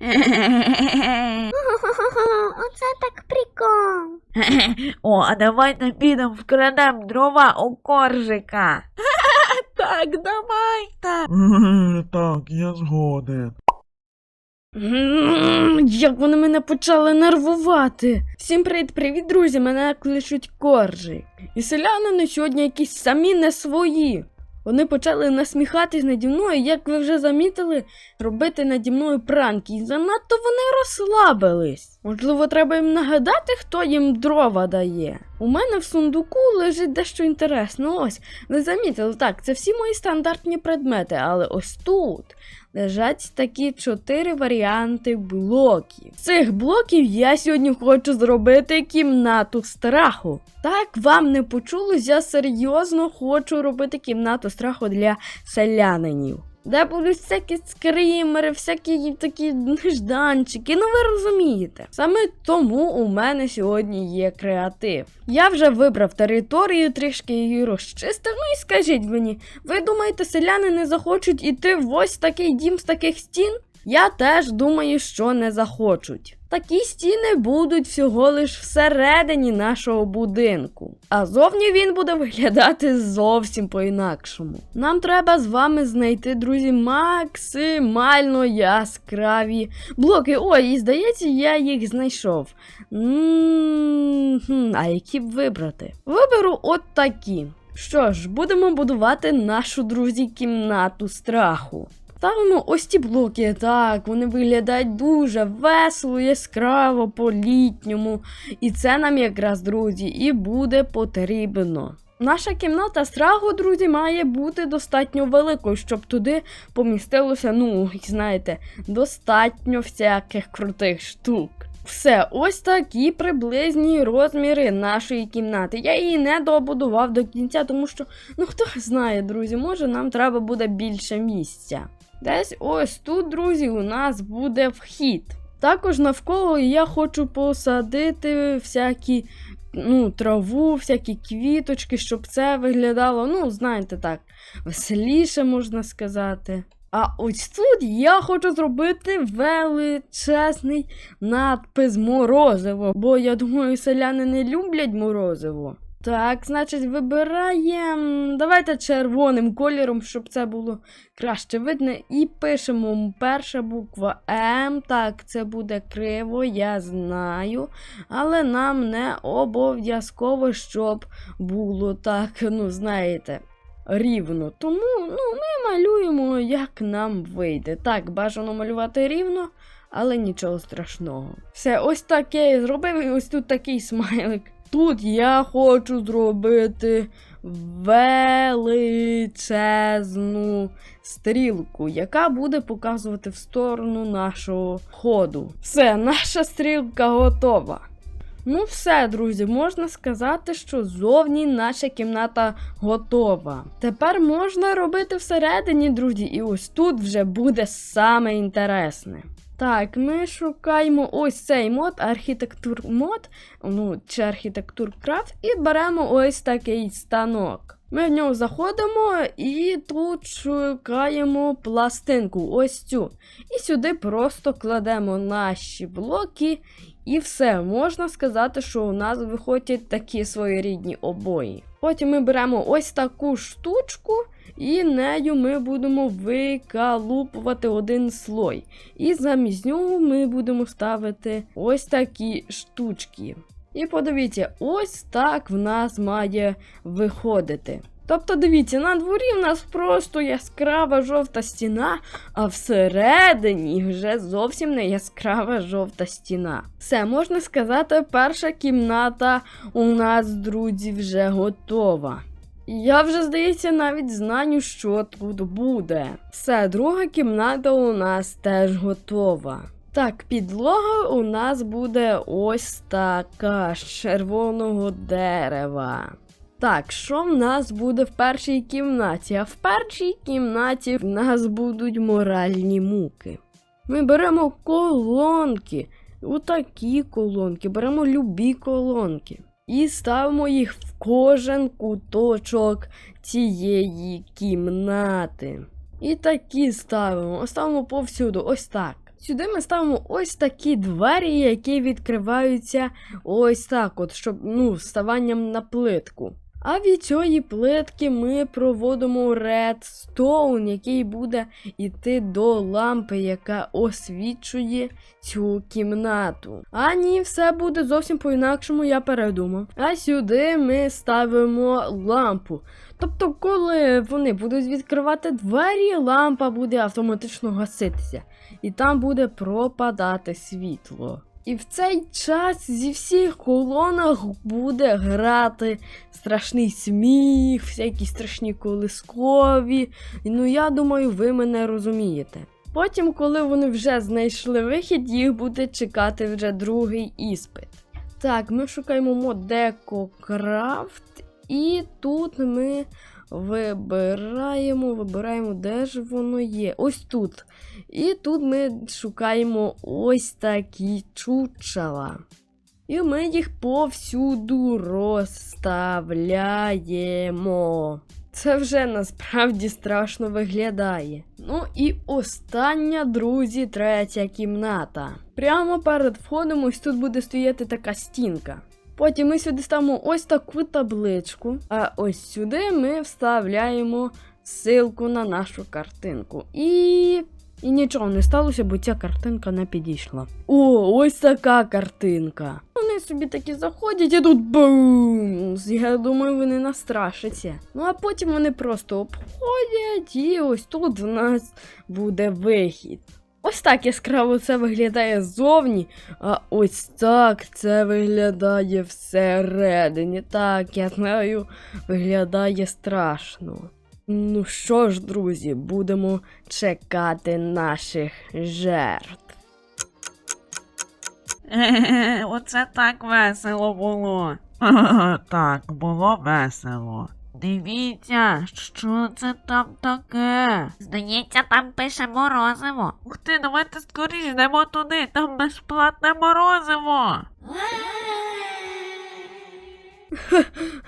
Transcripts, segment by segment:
Оце так прикол. О, а давайте підемо вкрадемо дрова у коржика. Так, давайте. Так, я згоден. Як вони мене почали нервувати. Всім привіт, привіт, друзі! Мене кличуть коржик. І селянини сьогодні якісь самі не свої. Вони почали насміхатись наді мною, як ви вже замітили, робити наді мною пранки. І занадто вони розслабились. Можливо, треба їм нагадати, хто їм дрова дає. У мене в сундуку лежить дещо інтересне. Ось, ви замітили, так, це всі мої стандартні предмети, але ось тут лежать такі чотири варіанти блоків. З цих блоків я сьогодні хочу зробити кімнату страху. Так, вам не почулось, я серйозно хочу робити кімнату страху для селянинів. Де будуть всякі скримери, всякі такі нежданчики, ну ви розумієте. Саме тому у мене сьогодні є креатив. Я вже вибрав територію, трішки її розчистив. Ну і скажіть мені, ви думаєте, селяни не захочуть іти в ось такий дім з таких стін? Я теж думаю, що не захочуть. Такі стіни будуть всього лиш всередині нашого будинку. А зовні він буде виглядати зовсім по-інакшому. Нам треба з вами знайти, друзі, максимально яскраві блоки. Ой, і здається, я їх знайшов. М, А які б вибрати? Виберу от такі. Що ж, будемо будувати нашу друзі кімнату страху. Ставимо ось ці блоки, так, вони виглядають дуже весело, яскраво, по-літньому. І це нам якраз, друзі, і буде потрібно. Наша кімната страху, друзі, має бути достатньо великою, щоб туди помістилося, ну, знаєте, достатньо всяких крутих штук. Все, ось такі приблизні розміри нашої кімнати. Я її не добудував до кінця, тому що, ну хто знає, друзі, може нам треба буде більше місця. Десь ось тут, друзі, у нас буде вхід. Також навколо я хочу посадити всякі ну, траву, всякі квіточки, щоб це виглядало, ну, знаєте так, веселіше можна сказати. А ось тут я хочу зробити величезний надпис морозиво, бо я думаю, селяни не люблять морозиво. Так, значить, вибираємо. Давайте червоним кольором, щоб це було краще видно. І пишемо перша буква М. Так, це буде криво, я знаю. Але нам не обов'язково, щоб було так, ну, знаєте, рівно. Тому ну, ми малюємо, як нам вийде. Так, бажано малювати рівно. Але нічого страшного. Все, ось таке я зробив, і ось тут такий смайлик. Тут я хочу зробити величезну стрілку, яка буде показувати в сторону нашого ходу. Все, наша стрілка готова. Ну, все, друзі, можна сказати, що зовні наша кімната готова. Тепер можна робити всередині, друзі, і ось тут вже буде саме інтересне. Так, ми шукаємо ось цей мод, архітектур мод, ну, чи архітектур крафт, і беремо ось такий станок. Ми в нього заходимо і тут шукаємо пластинку, ось цю. І сюди просто кладемо наші блоки, і все, можна сказати, що у нас виходять такі своєрідні обої. Потім ми беремо ось таку штучку, і нею ми будемо викалупувати один слой. І замість нього ми будемо ставити ось такі штучки. І подивіться, ось так в нас має виходити. Тобто, дивіться, на дворі в нас просто яскрава жовта стіна, а всередині вже зовсім не яскрава жовта стіна. Все, можна сказати, перша кімната у нас, друзі, вже готова. Я вже, здається, навіть знаю, що тут буде. Все, друга кімната у нас теж готова. Так, підлога у нас буде ось така з червоного дерева. Так, що в нас буде в першій кімнаті? А в першій кімнаті в нас будуть моральні муки. Ми беремо колонки, отакі колонки, беремо любі колонки і ставимо їх в кожен куточок цієї кімнати. І такі ставимо, ставимо повсюду, ось так. Сюди ми ставимо ось такі двері, які відкриваються ось так, от, щоб ну, вставанням на плитку. А від цієї плитки ми проводимо редстоун, який буде йти до лампи, яка освічує цю кімнату. А ні, все буде зовсім по-інакшому, я передумав. А сюди ми ставимо лампу. Тобто, коли вони будуть відкривати двері, лампа буде автоматично гаситися, і там буде пропадати світло. І в цей час зі всіх колонок буде грати страшний сміх, всякі страшні колискові. Ну я думаю, ви мене розумієте. Потім, коли вони вже знайшли вихід, їх буде чекати вже другий іспит. Так, ми шукаємо мод Deco і тут ми вибираємо, вибираємо, де ж воно є. Ось тут. І тут ми шукаємо ось такі чучела. І ми їх повсюду розставляємо. Це вже насправді страшно виглядає. Ну і остання, друзі, третя кімната. Прямо перед входом ось тут буде стояти така стінка. Потім ми сюди ставимо ось таку табличку, а ось сюди ми вставляємо ссылку на нашу картинку. І. І нічого не сталося, бо ця картинка не підійшла. О, ось така картинка. Вони собі такі заходять і тут бум! Я думаю, вони настрашаться. Ну а потім вони просто обходять, і ось тут в нас буде вихід. Ось так яскраво це виглядає ззовні, а ось так це виглядає всередині. Так, я знаю, виглядає страшно. Ну що ж, друзі, будемо чекати наших жертв. Оце так весело було. Так, було весело. Дивіться, що це там таке? Здається, там пише морозиво. Ух ти, давайте скоріш йдемо туди, там безплатне морозиво.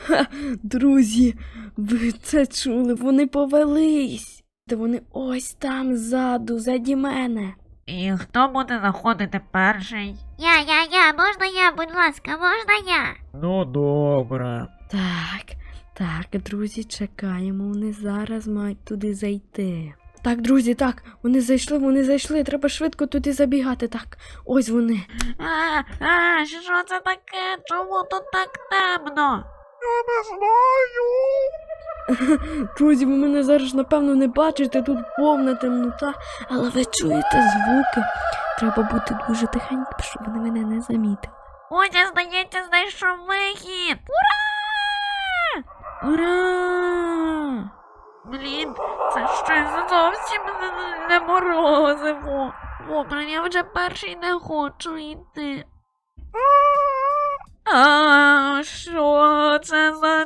Ха, друзі, ви це чули? Вони повелись. Та вони ось там ззаду, заді мене. І хто буде заходити перший? Я, я, я, можна я, будь ласка, можна я? Ну добре. Так, так, друзі, чекаємо. Вони зараз мають туди зайти. Так, друзі, так, вони зайшли, вони зайшли. Треба швидко туди забігати. Так, ось вони. А, а, що це таке? Чому тут так темно? Друзі, ви мене зараз, напевно, не бачите, тут повна темнота, але ви чуєте звуки. Треба бути дуже тихенько, щоб вони мене не замітили. Ось, я, здається, знайшов вихід. Ура! Ура! Блін, це щось зовсім не- не морозиво. Добре, я вже перший не хочу йти. А, що це за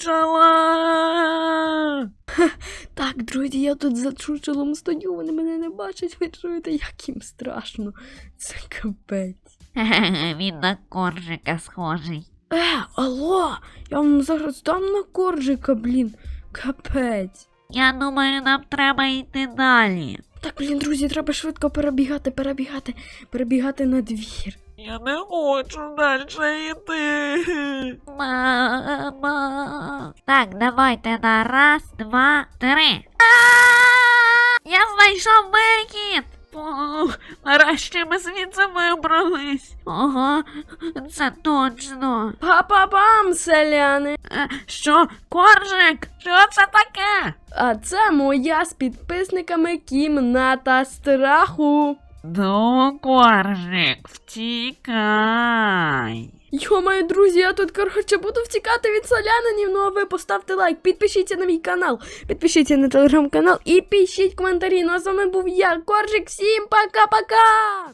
чучела? Так, друзі, я тут за чучелом стою, вони мене не бачать, ви чуєте, як їм страшно. Це капець. Він на коржика схожий. Е, алло, я вам зараз дам на коржика, блін. Капець. Я думаю, нам треба йти далі. Так, блін, друзі, треба швидко перебігати, перебігати, перебігати на двір. Я не хочу далі йти. Мама. Так, давайте на раз, два, три. Я знайшов вихід. О, нарешті ми звідси вибрались. Ага, це точно. Па-па-пам, селяни! Е, Що, коржик? Що це таке? А це моя з підписниками кімната страху. Ну, коржик, втікай. Йо-моє, друзі, я тут, коротше, буду втікати від солянинів, Ну а ви поставте лайк, підпишіться на мій канал, підпишіться на телеграм-канал і пишіть коментарі. Ну а з вами був я, Коржик. Всім пока-пока!